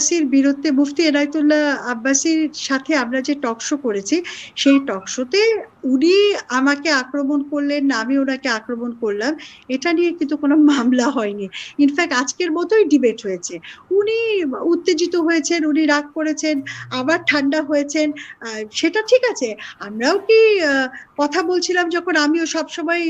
আব্বাসির বিরুদ্ধে মুফতি এনায়তুল্লাহ আব্বাসির সাথে আমরা যে টকশো করেছি সেই টক শোতে উনি আমাকে আক্রমণ করলেন না, আমি ওনাকে আক্রমণ করলাম। এটা নিয়ে কিন্তু কোনো মামলা হয়নি। ইনফ্যাক্ট আজকের মতোই ডিবেট হয়েছে। উনি উত্তেজিত হয়েছেন, উনি রাগ করেছেন, আবার ঠান্ডা হয়েছেন। সেটা ঠিক আছে। আমরাও কি কথা বলছিলাম যখন আমিও সবসময়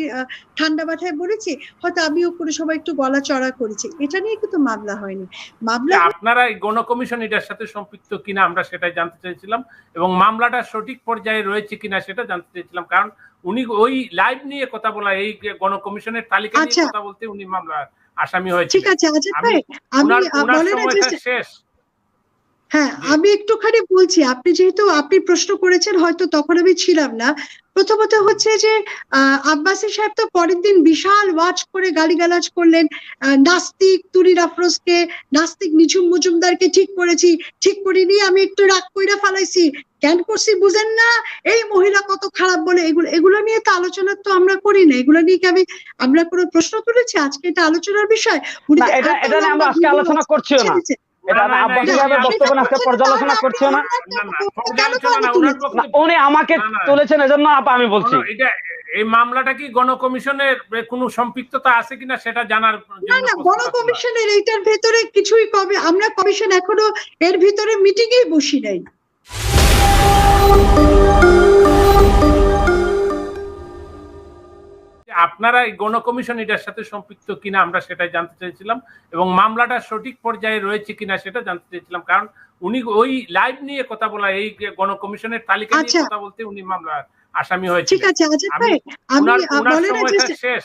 ঠান্ডা মাথায় বলেছি হয়তো আমিও কোনো সময় একটু গলা চড়া করেছি। এটা নিয়ে কিন্তু মামলা হয়নি। মামলা আপনারা গণকমিশন এটার সাথে সম্পৃক্ত কিনা আমরা সেটাই জানতে চাইছিলাম এবং মামলাটা সঠিক পর্যায়ে রয়েছে কিনা সেটা জানতে কারণ উনি ওই লাইভ নিয়ে কথা বলা এই গণকমিশনের তালিকা নিয়ে আচ্ছা। কথা বলতে উনি মামলা আসামি হয়েছে ঠিক আছে আজাদ আমি- বলে শেষ। হ্যাঁ আমি একটুখানি বলছি আপনি যেহেতু আপনি প্রশ্ন করেছেন হয়তো তখন আমি ছিলাম না। প্রথমত হচ্ছে যে আব্বাসী সাহেব তো পরের দিন বিশাল ওয়াচ করে গালিগালাজ করলেন নাস্তিক তুরির আফরোজকে নাস্তিক নিঝুম মজুমদারকে ঠিক করেছি ঠিক করিনি আমি একটু রাগ কইরা ফালাইছি। কেন করছি বুঝেন না এই মহিলা কত খারাপ বলে এগুলো এগুলো নিয়ে তো আলোচনা তো আমরা করি না এগুলো নিয়ে কি আমি আমরা কোনো প্রশ্ন তুলেছি? আজকে এটা আলোচনার বিষয়। উনি এটা এটা আমরা আজকে আলোচনা করছিও না। পর্যালোচনা না উনি আমাকে। তুলেছেন এজন্য আপা আমি বলছি এটা এই মামলাটা কি গণকমিশনের কোনো সম্পৃক্ততা আছে কিনা সেটা জানার জন্য না না প্রশ্ন গণ করছিলাম। কমিশনের এইটার ভেতরে কিছুই কবে আমরা কমিশন এখনও এর ভিতরে মিটিং এই বসি নাই আপনারা এই গণকমিশন এটার সাথে সম্পৃক্ত কিনা আমরা সেটাই জানতে চাইছিলাম এবং মামলাটা সঠিক পর্যায়ে রয়েছে কিনা সেটা জানতে চাইছিলাম। কারণ উনি ওই লাইভ নিয়ে কথা বলা এই গণকমিশনের তালিকা নিয়ে আচ্ছা। কথা বলতে উনি মামলা আসামি হয়েছে ঠিক আছে আমি- শেষ।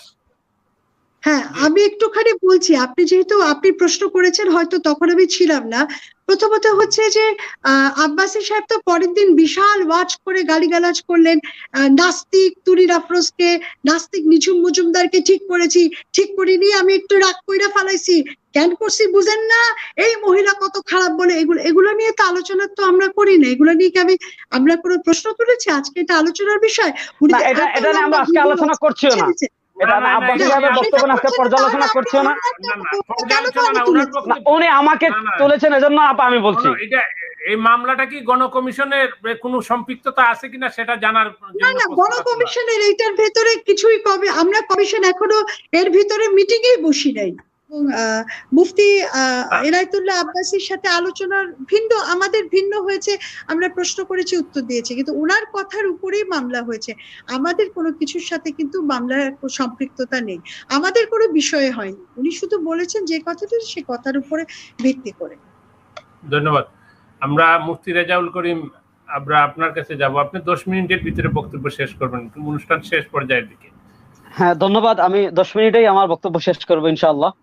হ্যাঁ আমি একটুখানি বলছি আপনি যেহেতু আপনি প্রশ্ন করেছেন হয়তো তখন আমি ছিলাম না। প্রথমত হচ্ছে যে আহ, আব্বাসী সাহেব তো পরের দিন বিশাল ওয়াচ করে গালিগালাজ করলেন নাস্তিক তুরির আফরোজকে নাস্তিক নিঝুম মজুমদারকে ঠিক করেছি ঠিক করিনি আমি একটু রাগ কইরা ফালাইছি। কেন করছি বুঝেন না এই মহিলা কত খারাপ বলে এগুলো এগুলো নিয়ে তো আলোচনা তো আমরা করি না এগুলো নিয়ে কি আমি আমরা কোনো প্রশ্ন তুলেছি? আজকে এটা আলোচনার বিষয়। এটা আমরা আজকে আলোচনা করছি না। এটা আব্বাসী সাহেবের বক্তব্য আজকে পর্যালোচনা না উনি আমাকে। তুলেছেন এজন্য আপা আমি বলছি এটা এই মামলাটা কি গণকমিশনের কোনো সম্পৃক্ততা আছে কিনা সেটা জানার না না প্রশ্ন গণ করছিলাম। কমিশনের এইটার ভেতরে কিছুই কবে আমরা কমিশন এখনও এর ভিতরে মিটিং এই বসি নাই মুফতি আহ, এনায়তুল্লাহ আব্বাসির সাথে আলোচনার ভিন্ন আমাদের ভিন্ন হয়েছে আমরা প্রশ্ন করেছি উত্তর দিয়েছি। কিন্তু ওনার কথার উপরেই মামলা হয়েছে। আমাদের কোনো কিছুর সাথে কিন্তু মামলার সম্পৃক্ততা নেই। আমাদের কোনো বিষয়ে হয়নি। উনি শুধু বলেছেন যে কথাটা সে কথার উপরে ভিত্তি করে। ধন্যবাদ। আমরা মুফতি রেজাউল করিম আমরা আপনার কাছে যাব। আপনি দশ মিনিটের ভিতরে বক্তব্য শেষ করবেন। অনুষ্ঠান শেষ পর্যায়ের দিকে। হ্যাঁ ধন্যবাদ। আমি দশ মিনিটেই আমার বক্তব্য শেষ করব ইনশাআল্লাহ। আহ,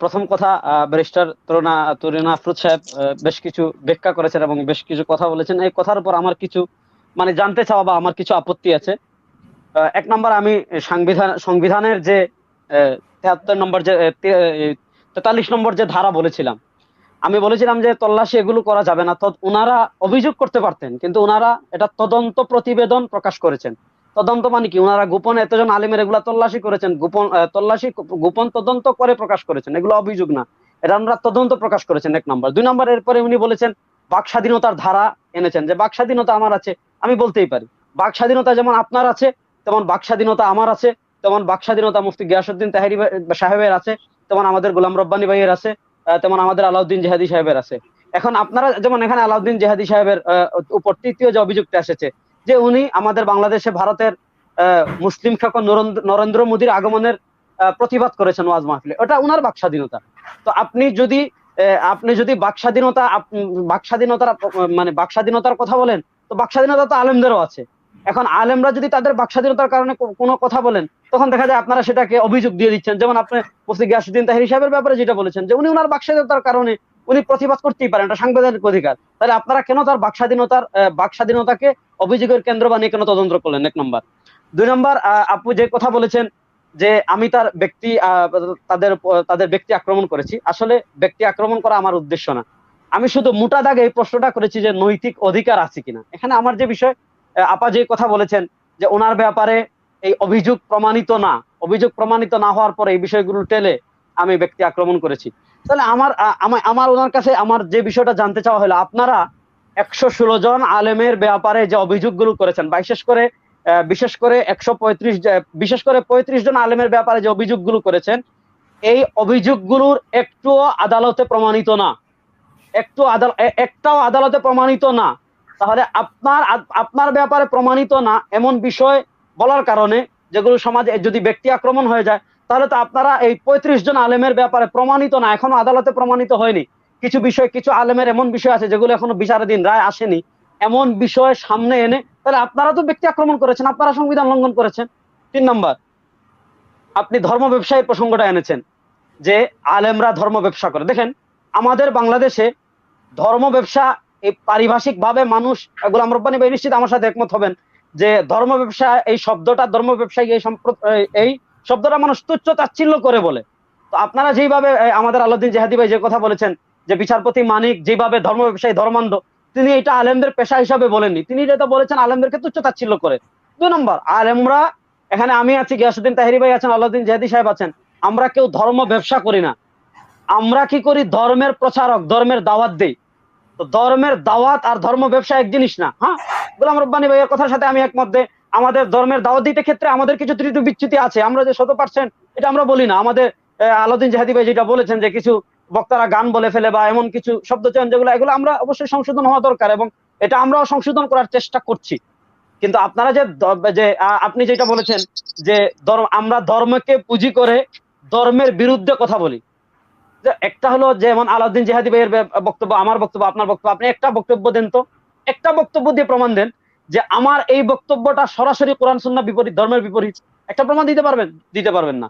প্রথম কথা ব্যারিস্টার তরুণা তরুণা আফরুদ সাহেব বেশ কিছু ব্যাখ্যা করেছেন এবং বেশ কিছু কথা বলেছেন। এই কথার উপর আমার কিছু মানে জানতে চাওয়া বা আমার কিছু আপত্তি আছে। এক নম্বর আমি সংবিধান, সংবিধানের যে তেহাত্তর নম্বর যে তেতাল্লিশ নম্বর যে ধারা বলেছিলাম, আমি বলেছিলাম যে তল্লাশি এগুলো করা যাবে না। ওনারা অভিযোগ করতে পারতেন, কিন্তু ওনারা এটা তদন্ত প্রতিবেদন প্রকাশ করেছেন। তদন্ত মানে কি? ওনারা গোপন এতজন আলিমের এগুলা তল্লাশি করেছেন, গোপন তল্লাশি গোপন তদন্ত করে প্রকাশ করেছেন। এগুলো অভিযোগ না। এটা ওনারা তদন্ত প্রকাশ করেছেন, এক নম্বর। দুই নম্বর, এরপরে উনি বলেছেন, বাক স্বাধীনতার ধারা এনেছেন। যে বাক স্বাধীনতা আমার আছে, আমি বলতেই পারি। বাক স্বাধীনতা যেমন আপনার আছে, তেমন বাক স্বাধীনতা আমার আছে, তেমন বাক স্বাধীনতা মুফতি গিয়াসুদ্দিন তাহেরি সাহেবের আছে, তেমন আমাদের গোলাম রব্বানী ভাইয়ের আছে তেমন আমাদের আলাউদ্দিন জেহাদি সাহেবের আছে। এখন আপনারা যেমন এখানে আলাউদ্দিন জেহাদি সাহেবের উপর তৃতীয় যে অভিযোগটা এসেছে যে উনি আমাদের বাংলাদেশে ভারতের মুসলিম শাসক নরেন্দ্র- মোদীর আগমনের প্রতিবাদ করেছেন ওয়াজ মাহফিলে। ওটা ওনার বাক স্বাধীনতা তো আপনি যদি আপনি যদি বাক স্বাধীনতা বাক স্বাধীনতার মানে বাক স্বাধীনতার কথা বলেন, তো বাক স্বাধীনতা তো আলেমদেরও আছে। এখন আলেমরা যদি তাদের বাক স্বাধীনতার কারণে কোনো কথা বলেন, তখন দেখা যায় আপনারা সেটাকে অভিযোগ দিয়ে দিচ্ছেন। যেমন আপনি মুফতি গিয়াসুদ্দিন তাহিরি সাহেবের ব্যাপারে যেটা বলেছেন, যে উনি ওনার বাক স্বাধীনতার কারণে উনি প্রতিবাদ করতেই পারেন, এটা সাংবিধানিক অধিকার। তাহলে আপনারা কেন তার বাক স্বাধীনতার বাক স্বাধীনতাকে অভিযোগের কেন্দ্র বানিয়ে কেন তদন্ত করলেন? এক নম্বর। দুই নম্বর আপু যে কথা বলেছেন যে আমি তার ব্যক্তি তাদের তাদের ব্যক্তি আক্রমণ করেছি, আসলে ব্যক্তি আক্রমণ করা আমার উদ্দেশ্য না। আমি শুধু মোটা দাগে এই প্রশ্নটা করেছি যে নৈতিক অধিকার আছে কিনা। এখানে আমার যে বিষয় আপা যে কথা বলেছেন যে ওনার ব্যাপারে এই অভিযোগ প্রমাণিত না, অভিযোগ প্রমাণিত না হওয়ার পরে এই বিষয়গুলো টেলে আমি ব্যক্তি আক্রমণ করেছি। তাহলে আমার আমার ওনার কাছে আমার যে বিষয়টা জানতে চাওয়া হলো, আপনারা একশো ষোলো জন আলেমের ব্যাপারে যে অভিযোগগুলো করেছেন বিশেষ করে বিশেষ করে একশো পঁয়ত্রিশ বিশেষ করে পঁয়ত্রিশ জন আলেমের ব্যাপারে যে অভিযোগগুলো করেছেন, এই অভিযোগগুলোর একটুও আদালতে প্রমাণিত না। একটু আদালত একটাও আদালতে প্রমাণিত না। তাহলে আপনার আপনার ব্যাপারে প্রমাণিত না, এমন বিষয় বলার কারণে যেগুলো সমাজে যদি ব্যক্তি আক্রমণ হয়ে যায় তাহলে তো আপনারা এই পঁয়ত্রিশ জন আলেমের ব্যাপারে প্রমাণিত না, এখনও আদালতে প্রমাণিত হয়নি। কিছু বিষয়, কিছু আলেমের এমন বিষয় আছে যেগুলো এখনও বিচারাধীন রায় আসেনি। এমন বিষয় সামনে এনে, তাহলে আপনারা তো ব্যক্তি আক্রমণ করেছেন, আপনারা সংবিধান লঙ্ঘন করেছেন। তিন নম্বর, আপনি ধর্ম ব্যবসায়ীর প্রসঙ্গটা এনেছেন, যে আলেমরা ধর্ম ব্যবসা করে। দেখেন, আমাদের বাংলাদেশে ধর্ম ব্যবসা এই পারিভাষিক ভাবে মানুষ, গোলাম রব্বানি ভাই নিশ্চিত আমার সাথে একমত হবেন, যে ধর্ম ব্যবসা, এই শব্দটা ধর্ম ব্যবসায়ী এই- এই শব্দটা মানুষ তুচ্ছ তাচ্ছিল্য করে বলে। তো আপনারা যেইভাবে আমাদের আলাউদ্দিন জেহাদি ভাই যে কথা বলেছেন, যে বিচারপতি মানিক যেভাবে ধর্ম ব্যবসায়ী ধর্মান্ধ, তিনি এটা আলেমদের পেশা হিসাবে বলেননি। তিনি যেটা বলেছেন, আলেমদেরকে তুচ্ছ তাচ্ছিল্য করে। দুই নম্বর, আলেমরা, এখানে আমি আছি, গিয়াসুদ্দিন তাহিরি ভাই আছেন, আলাউদ্দিন জেহাদি সাহেব আছেন, আমরা কেউ ধর্ম ব্যবসা করি না। আমরা কি করি? ধর্মের প্রচারক, ধর্মের দাওয়াত দেই। তো ধর্মের দাওয়াত আর ধর্ম ব্যবসা এক জিনিস না হ্যাঁ? গোলাম রব্বানি ভাইয়ের কথার সাথে আমি একমত আমাদের ধর্মের দাওয়াত দিতে ক্ষেত্রে আমাদের কিছু ত্রুটি বিচ্যুতি আছে। আমরা যে শত পার্সেন্ট এটা আমরা বলি না। আমাদের আহ, আলাউদ্দিন জাহাদি ভাই যেটা বলেছেন যে কিছু বক্তারা গান বলে ফেলে বা এমন কিছু শব্দ চয়ন যেগুলো এগুলো আমরা অবশ্যই সংশোধন হওয়া দরকার এবং এটা আমরাও সংশোধন করার চেষ্টা করছি। কিন্তু আপনারা যে যে আপনি যেটা বলেছেন যে ধর্ম আমরা ধর্মকে পুঁজি করে ধর্মের বিরুদ্ধে কথা বলি। যে একটা হলো যেমন আলাউদ্দিন জেহাদি ভাইয়ের বক্তব্য আমার বক্তব্য আপনার বক্তব্য আপনি একটা বক্তব্য দেন তো একটা বক্তব্য দিয়ে প্রমাণ দেন। যে আমার এই বক্তব্যটা সরাসরি কোরআন, সুন্নাহ বিপরীত, ধর্মের বিপরীত, একটা প্রমাণ দিতে পারবেন? দিতে পারবেন না।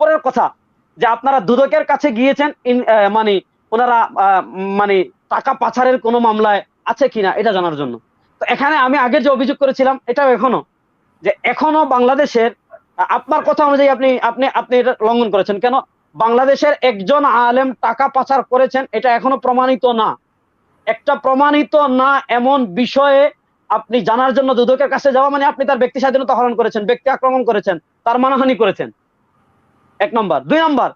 পরের কথা, যে আপনারা দুদকের কাছে গিয়েছেন মানে ওনারা মানে টাকা পাচারের কোনো মামলায় আছে কিনা, এটা জানার জন্য। তো এখানে আমি আগে যে অভিযোগ করেছিলাম, এটাও এখনও, যে এখনও বাংলাদেশের, আপনার কথা অনুযায়ী আপনি আপনি আপনি এটা লঙ্ঘন করেছেন। কেন? বাংলাদেশের একজন আলেম টাকা পাচার করেছেন, এটা এখনও প্রমাণিত না। একটা প্রমাণিত না এমন বিষয়ে আপনি জানার জন্য দুদকের কাছে যাওয়া মানে আপনি তার ব্যক্তি স্বাধীনতা হরণ করেছেন ব্যক্তি আক্রমণ করেছেন তার মানহানি করেছেন। এক নম্বর। দুই নম্বর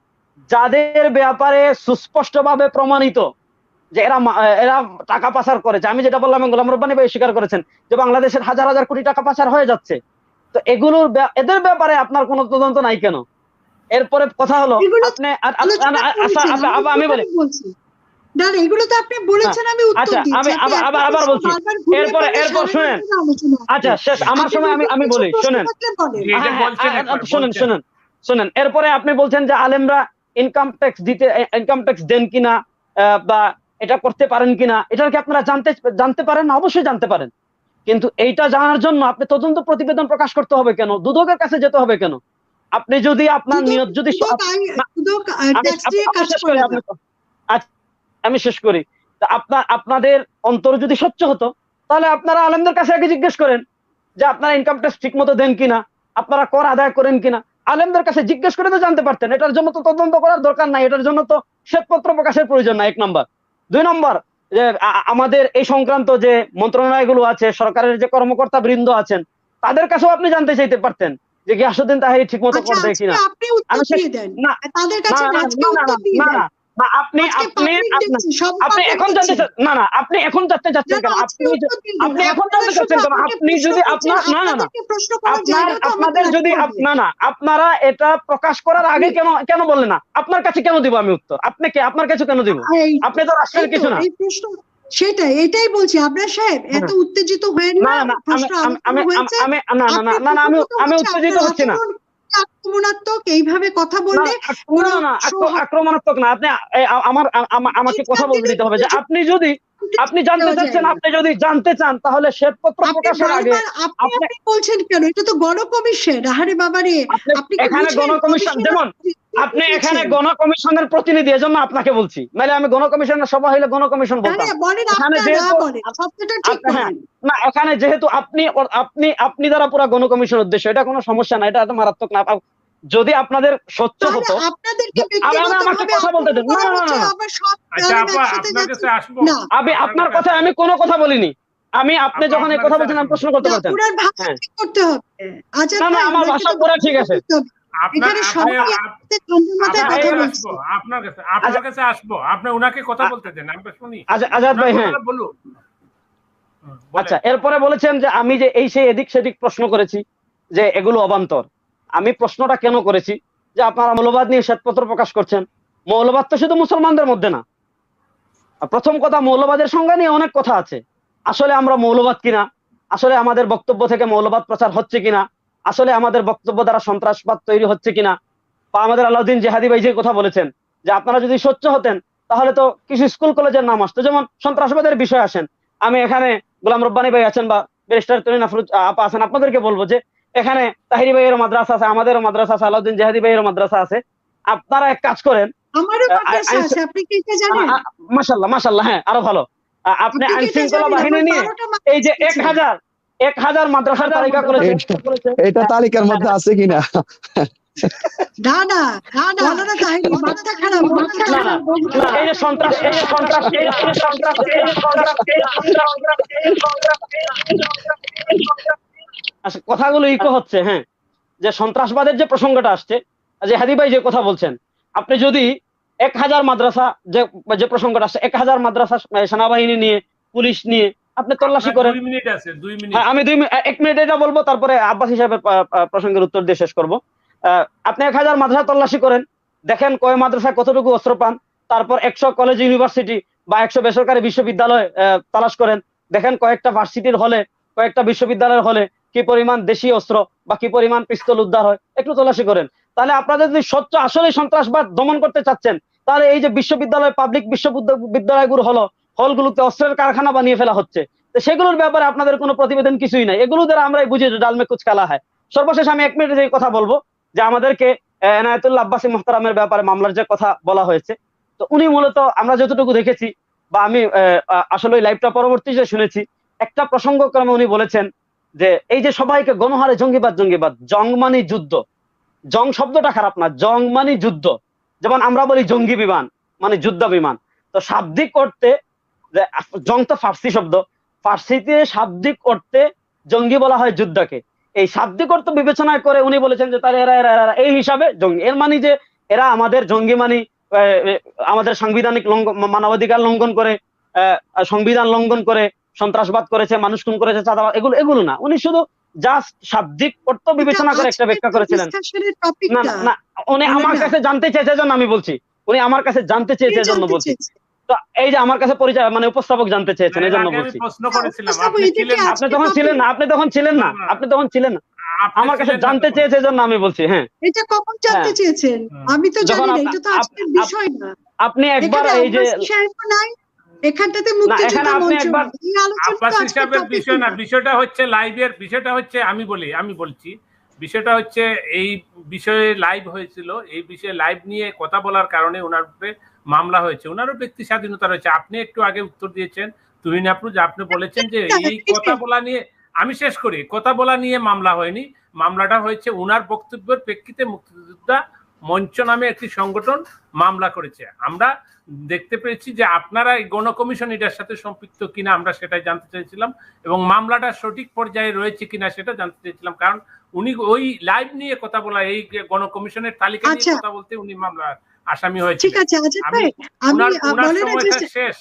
যাদের ব্যাপারে সুস্পষ্টভাবে প্রমাণিত যে এরা এরা টাকা পাচার করেছে আমি যেটা বললাম গোলাম রব্বানি ভাই স্বীকার করেছেন যে বাংলাদেশের হাজার হাজার কোটি টাকা পাচার হয়ে যাচ্ছে। তো এগুলোর এদের ব্যাপারে আপনার কোনো তদন্ত নাই কেন? এরপরে কথা হলো আপনি আমি বলি এগুলো তো আপনি বলেছেন আমি উত্তর দিচ্ছি আমি আবার- আবার- আবার বলছি। এরপরে- এরপর শুনেন। আচ্ছা শেষ আমার আপনি সময় আমি আমি বলি। শুনেন। হ্যাঁ, হ্যাঁ, শুনেন শুনেন শুনেন। এরপরে আপনি বলছেন যে আলেমরা ইনকাম ট্যাক্স দিতে ইনকাম ট্যাক্স দেন কিনা বা এটা করতে পারেন কিনা এটা কি আপনারা জানতে জানতে পারেন? অবশ্যই জানতে পারেন। কিন্তু এইটা জানার জন্য আপনি তদন্ত প্রতিবেদন প্রকাশ করতে হবে কেন? দুদকের কাছে যেতে হবে কেন? আপনি যদি আপনার নিয়ত যদি আচ্ছা, আমি শেষ করি। আপনার আপনাদের অন্তর যদি স্বচ্ছ হতো তাহলে আপনারা আলেমদের কাছে আগে জিজ্ঞেস করেন যে আপনারা ইনকাম ট্যাক্স ঠিক মতো দেন কিনা আপনারা কর আদায় করেন কিনা। আলেমদের কাছে জিজ্ঞেস করে তো জানতে পারতেন এটার জন্য তো তদন্ত করার দরকার নাই এটার জন্য তো শ্বেতপত্র প্রকাশের প্রয়োজন নাই এক নম্বর। দুই নম্বর যে আমাদের এই সংক্রান্ত যে মন্ত্রণালয়গুলো আছে সরকারের যে কর্মকর্তা বৃন্দ আছেন তাদের কাছেও আপনি জানতে চাইতে পারতেন যে গিয়াসুদ্দিন তাহিরি ঠিক মতো আচ্ছা, করে দেয় আজকে কিনা। না না না না, আপনি আপনি আপনি- আপনি এখন জানতে। না না আপনি এখন জানতে চাচ্ছেন কেন? আপনি। আপনি এখন জানতে চাচ্ছেন কেন? আপনি যদি আপনার না না না। আপনার আপনাদের যদি। না না আপনারা এটা প্রকাশ করার আগে কেন কেন বললেন না? আপনার কাছে কেন দিব আমি উত্তর? আপনাকে আপনার কাছে কেন দিব? আপনি তো রাষ্ট্রের কিছু না। সেটাই এটাই বলছি আপনার সাহেব এত উত্তেজিত হয়ে না না আমি আমি আমি না না না আমি আমি উত্তেজিত হচ্ছি না। আক্রমণাত্মক এইভাবে কথা বললে আক্রমণাত্মক না আপনি আমার আমাকে কথা বলতে দিতে হবে যে আপনি যদি আপনি জানতে চাচ্ছেন আপনি যদি জানতে চান তাহলে শ্বেতপত্র প্রকাশের আগে আপনি বলছেন কেন? এটা তো গণকমিশন। আহারে বাবারে আপনি আপনি এখানে? গণকমিশন যেমন আপনি এখানে গণকমিশনের প্রতিনিধি এজন্য আপনাকে বলছি। নাহলে আমি গণকমিশনের সভা হইলে গণকমিশন বলতাম। হ্যাঁ, না এখানে যেহেতু আপনি আপনি আপনি দ্বারা পুরো গণকমিশন উদ্দেশ্য এটা কোনো সমস্যা না এটা এত মারাত্মক না। যদি আপনাদের সত্য হতো আমি- আচ্ছা আপনার কথা আমি কোনো কথা বলিনি। আমি আপনি যখন এই কথা বলছেন আমি আসব। প্রশ্ন করতে পারতেন হ্যাঁ। ঠিক করতে হবে। আচ্ছা না, না, আমার ভাষা পুরা ঠিক আছে। আপনার মাথায় আপনার কথা কাছে আসব আপনার কাছে আপনার কাছে আসব। আপনি ওনাকে কথা বলতে দেন আমরা শুনি। আজাদ ভাই হ্যাঁ। বলুন। আচ্ছা এরপরে বলেছেন যে আমি যে এই সেই এদিক সেদিক প্রশ্ন করেছি যে এগুলো অবান্তর। আমি প্রশ্নটা কেন করেছি? যে আপনারা মৌলবাদ নিয়ে শ্বেতপত্র প্রকাশ করছেন। মৌলবাদ তো শুধু মুসলমানদের মধ্যে না। প্রথম কথা, মৌলবাদের সংজ্ঞা নিয়ে অনেক কথা আছে। আসলে আমরা মৌলবাদ কিনা? আসলে আমাদের বক্তব্য থেকে মৌলবাদ প্রচার হচ্ছে কিনা? আসলে আমাদের বক্তব্য দ্বারা সন্ত্রাসবাদ তৈরি হচ্ছে কিনা? বা আমাদের আলাউদ্দিন জেহাদি ভাই যে কথা বলেছেন, যে আপনারা যদি স্বচ্ছ হতেন, তাহলে তো কিছু স্কুল, কলেজের নাম আসতো। যেমন সন্ত্রাসবাদের বিষয় আসেন। আমি এখানে গোলাম রব্বানি ভাই আছেন বা ব্যারিস্টার তরিন আফরুজ আপা আছেন, আপনাদেরকে বলব যে এখানে তাহিরি ভাইয়েরও মাদ্রাসা আছে আমাদেরও মাদ্রাসা আছে আলাউদ্দিন জাহাদি ভাইয়েরও মাদ্রাসা আছে আপনারা এক কাজ করেন মাসাল্লাহ মাসাল্লাহ হ্যাঁ আরও ভালো আপনি আইন শৃঙ্খলা বাহিনী নিয়ে এই যে এক আছে। হাজার এক হাজার মাদ্রাসার তালিকা করেছে এটা তালিকার মধ্যে আছে কিনা না না না না বলো না মাথা খারাপ মাথা না, না, খারাপ না, এই যে সন্ত্রাস এই যে সন্ত্রাস এই যে সন্ত্রাস এই যে সন্ত্রাস এই যে সন্ত্রাস এই যে সন্ত্রাস এই যে সন্ত্রাস আচ্ছা কথাগুলো ইকো হচ্ছে হ্যাঁ। যে সন্ত্রাসবাদের যে প্রসঙ্গটা আসছে যে হাদি ভাই যে কথা বলছেন আপনি যদি এক হাজার মাদ্রাসা যে যে প্রসঙ্গটা আসছে এক হাজার মাদ্রাসা সেনাবাহিনী নিয়ে পুলিশ নিয়ে আপনি তল্লাশি করেন। হ্যাঁ, আমি দুই এক মিনিট এটা বলব তারপরে আব্বাস হিসাবে প্রসঙ্গের উত্তর দিয়ে শেষ করব। আহ, আপনি এক হাজার মাদ্রাসা তল্লাশি করেন দেখেন কয় মাদ্রাসায় কতটুকু অস্ত্র পান তারপর একশো কলেজ ইউনিভার্সিটি বা একশো বেসরকারি বিশ্ববিদ্যালয় তালাশ করেন দেখেন কয়েকটা ভার্সিটির হলে কয়েকটা বিশ্ববিদ্যালয়ের হলে কি পরিমাণ দেশি অস্ত্র বা কি পরিমাণ পিস্তল উদ্ধার হয় একটু তল্লাশি করেন। তাহলে আপনাদের যদি স্বচ্ছ আসলে সন্ত্রাসবাদ দমন করতে চাচ্ছেন তাহলে এই যে বিশ্ববিদ্যালয় পাবলিক বিশ্ববিদ্যালয়গুলো হলো হলগুলোতে অস্ত্রের কারখানা বানিয়ে ফেলা হচ্ছে। তো সেগুলোর ব্যাপারে আপনাদের কোনো প্রতিবেদন কিছুই নাই। এগুলো দ্বারা আমরাই বুঝি ডালমে কুচ কালা হয়। সর্বশেষ আমি এক মিনিটে যে কথা বলব যে আমাদেরকে আহ, এনায়েতুল্লাহ আব্বাসী মোহতারামের ব্যাপারে মামলার যে কথা বলা হয়েছে তো উনি মূলত আমরা যতটুকু দেখেছি বা আমি আসলে ওই লাইভটা পরবর্তী যে শুনেছি একটা প্রসঙ্গক্রমে উনি বলেছেন যে এই যে সবাইকে গণহারে জঙ্গিবাদ জঙ্গিবাদ জং মানে যুদ্ধ। জং শব্দটা খারাপ না জং মানে যুদ্ধ। যেমন আমরা বলি জঙ্গি বিমান মানে যুদ্ধ বিমান। তো শাব্দিক অর্থে যে জং তো ফার্সি শব্দ, ফার্সিতে শাব্দিক অর্থে জঙ্গি বলা হয় যুদ্ধকে। এই শাব্দিক অর্থ বিবেচনা করে উনি বলেছেন যে তারা, এরা এরা এরা, এই হিসাবে জঙ্গি, এর মানে যে এরা আমাদের জঙ্গি মানে আমাদের সাংবিধানিক লঙ্ঘন, মানবাধিকার লঙ্ঘন করে সংবিধান লঙ্ঘন করে সন্ত্রাসবাদ করেছে মানুষ খুন করেছে চাঁদাবাদ এগুলো এগুলো না। উনি শুধু জাস্ট শাব্দিক অর্থ বিবেচনা করে একটা ব্যাখ্যা করেছিলেন। না না, উনি আমার কাছে জানতে চেয়েছে জন্য আমি বলছি। উনি আমার কাছে জানতে চেয়েছে জন্য বলছি। তো এই যে আমার কাছে পরিচয় মানে উপস্থাপক জানতে চেয়েছেন এই জন্য বলছি। প্রশ্ন করেছিলাম। উপস্থাপক, আপনি ছিলেন না। আপনি তখন ছিলেন না আপনি তখন ছিলেন না। আপনি তখন ছিলেন না। আমার কাছে জানতে চেয়েছে জন্য আমি বলছি হ্যাঁ। এটা কখন জানতে হ্যাঁ। চেয়েছেন? আমি তো জানি না এটা তো আজকের বিষয় না। আপনি একবার এই যে নাই। এখানটাতে মুক্তিযুদ্ধ মঞ্চ আব্বাস হিসাবের বিষয় না। বিষয়টা হচ্ছে লাইভের বিষয়টা হচ্ছে আমি বলি আমি বলছি বিষয়টা হচ্ছে এই বিষয়ে লাইভ হয়েছিল এই বিষয়ে লাইভ নিয়ে কথা বলার কারণে ওনার উপরে মামলা হয়েছে। ওনারও ব্যক্তি স্বাধীনতা রয়েছে। আপনি একটু আগে উত্তর দিয়েছেন তুহিন আফরুজ আপনি বলেছেন যে এই কথা বলা নিয়ে আমি শেষ করি কথা বলা নিয়ে মামলা হয়নি। মামলাটা হয়েছে ওনার বক্তব্যের প্রেক্ষিতে মুক্তিযোদ্ধা মঞ্চ নামে একটি সংগঠন মামলা করেছে। আমরা দেখতে পেয়েছি যে আপনারা এই গণকমিশন এটার সাথে সম্পৃক্ত কিনা আমরা সেটাই জানতে চাইছিলাম এবং মামলাটা সঠিক পর্যায়ে রয়েছে কিনা সেটা জানতে চাইছিলাম কারণ উনি ওই লাইভ নিয়ে কথা বলা এই গণকমিশনের তালিকা নিয়ে আচ্ছা। কথা বলতে উনি মামলা আসামি হয়েছে ঠিক আছে আজাদ আমি- ভাই আমি ওনার আ, ওনার বলে না যে সময়টা শেষ।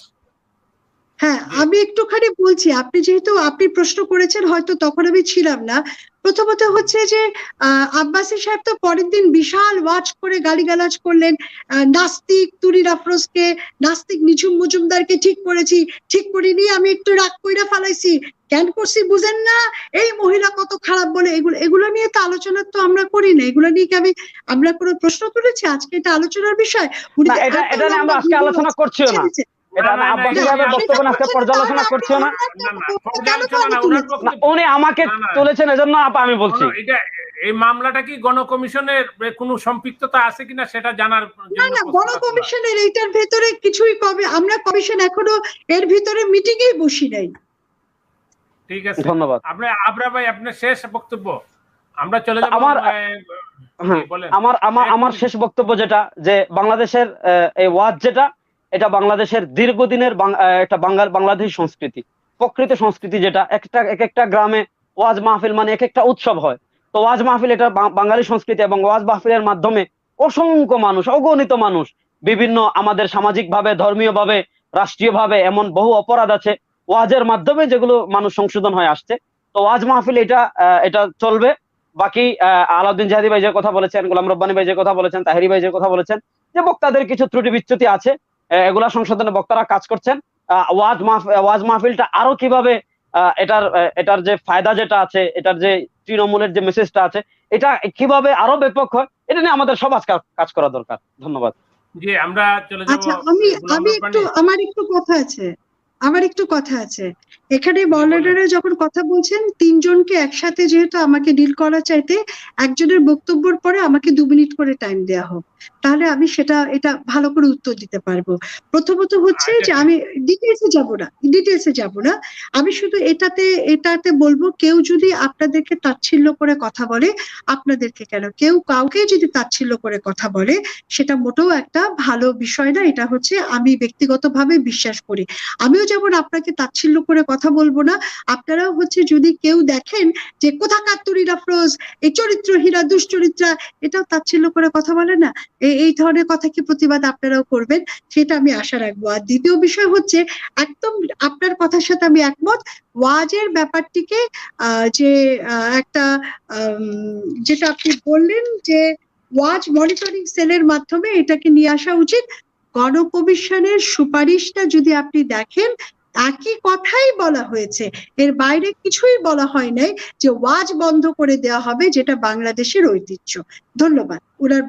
হ্যাঁ আমি একটুখানি বলছি আপনি যেহেতু আপনি প্রশ্ন করেছেন হয়তো তখন আমি ছিলাম না। প্রথমত হচ্ছে যে আহ, আব্বাসী সাহেব তো পরের দিন বিশাল ওয়াচ করে গালিগালাজ করলেন নাস্তিক তুরির আফরোজকে নাস্তিক নিঝুম মজুমদারকে ঠিক করেছি ঠিক করিনি আমি একটু রাগ কইরা ফালাইছি। কেন করছি বুঝেন না এই মহিলা কত খারাপ বলে এগুলো এগুলো নিয়ে তো আলোচনা তো আমরা করি না এগুলো নিয়ে কি আমি আমরা কোনো প্রশ্ন তুলেছি? আজকে এটা আলোচনার বিষয়। উনি আজকে আলোচনা করছিও না। উনি আমাকে। তুলেছেন এজন্য আপা আমি বলছি। এই মামলাটা কি গণকমিশনের কোনো সম্পৃক্ততা আছে কিনা সেটা জানার না না এইটার ভেতরে কিছুই কবে আমরা কমিশন এখনও এর ভিতরে মিটিং এই বসি নাই। ঠিক আছে। ধন্যবাদ। আপনি আবরা ভাই আপনার শেষ বক্তব্য। আমরা চলে যাব আমার- হ্যাঁ, বলেন। আমার আমার আমার শেষ বক্তব্য যেটা যে বাংলাদেশের আহ, এই ওয়াজ যেটা এটা বাংলাদেশের দীর্ঘদিনের একটা বাঙ্গাল বাংলাদেশী সংস্কৃতি। প্রকৃত সংস্কৃতি যেটা, একটা এক একটা গ্রামে ওয়াজ মাহফিল মানে এক একটা উৎসব হয়। তো ওয়াজ মাহফিল এটা বাঙালি সংস্কৃতি এবং ওয়াজ মাহফিলের মাধ্যমে অসংখ্য মানুষ, অগণিত মানুষ, বিভিন্ন আমাদের সামাজিক ভাবে ধর্মীয় ভাবে রাষ্ট্রীয় ভাবে এমন বহু অপরাধ আছে, ওয়াজের মাধ্যমে যেগুলো মানুষ সংশোধন হয়ে আসছে। তো ওয়াজ মাহফিল এটা এটা চলবে। বাকি আলাউদ্দিন জাহাদি ভাই যে কথা বলেছেন, গোলাম রব্বানি ভাই যে কথা বলেছেন, তাহিরি ভাই যে কথা বলেছেন, যে বক্তাদের কিছু ত্রুটি বিচ্যুতি আছে এগুলা সংশোধনে বক্তারা কাজ করছেন। আহ, ওয়াজ ওয়াজ মাহফিলটা আরও কীভাবে আহ, এটার এটার যে ফায়দা যেটা আছে এটার যে তৃণমূলের যে মেসেজটা আছে এটা কীভাবে আরও ব্যাপক হয় এটা নিয়ে আমাদের সব আজ কাজ- করা দরকার। ধন্যবাদ। জি আমরা চলে যাব আচ্ছা আমি আমি একটু আমার একটু কথা আছে। আমার একটু কথা আছে। এখানে মডারেটররা যখন কথা বলছেন তিনজনকে একসাথে যেহেতু আমাকে ডিল করা চাইতে একজনের বক্তব্যের পরে আমাকে দু মিনিট করে টাইম দেওয়া হোক। তাহলে আমি সেটা এটা ভালো করে উত্তর দিতে পারব। প্রথমত হচ্ছে আচ্ছা, যে আমি ডিটেলসে যাব না ডিটেলসে যাব না। আমি শুধু এটাতে এটাতে বলব কেউ যদি আপনাদেরকে তাচ্ছিল্য করে কথা বলে আপনাদেরকে কেন? কেউ কাউকে যদি তাচ্ছিল্য করে কথা বলে সেটা মোটেও একটা ভালো বিষয় না এটা হচ্ছে আমি ব্যক্তিগতভাবে বিশ্বাস করি। আমিও যেমন আপনাকে তাচ্ছিল্য করে কথা বলব না আপনারাও হচ্ছে যদি কেউ দেখেন যে কোথাকার তুরিরা ফ্রোজ এই চরিত্রহীরা দুশ্চরিত্রা এটাও তাচ্ছিল্য করে কথা বলে না? এই ধরনের কথা কি প্রতিবাদ আপনারাও করবেন? সেটা আমি আশা রাখব। আর দ্বিতীয় বিষয় হচ্ছে, একদম আপনার কথার সাথে আমি একমত, ওয়াজের ব্যাপারটিকে যে একটা যেটা আপনি বললেন যে, ওয়াজ মনিটরিং সেলের মাধ্যমে এটাকে নিয়ে আসা উচিত। গণকমিশনের সুপারিশটা যদি আপনি দেখেন, একই কথাই বলা হয়েছে। এর বাইরে কিছুই বলা হয় নাই যে, ওয়াজ বন্ধ করে দেওয়া হবে, যেটা বাংলাদেশের ঐতিহ্য। ধন্যবাদ। ওনার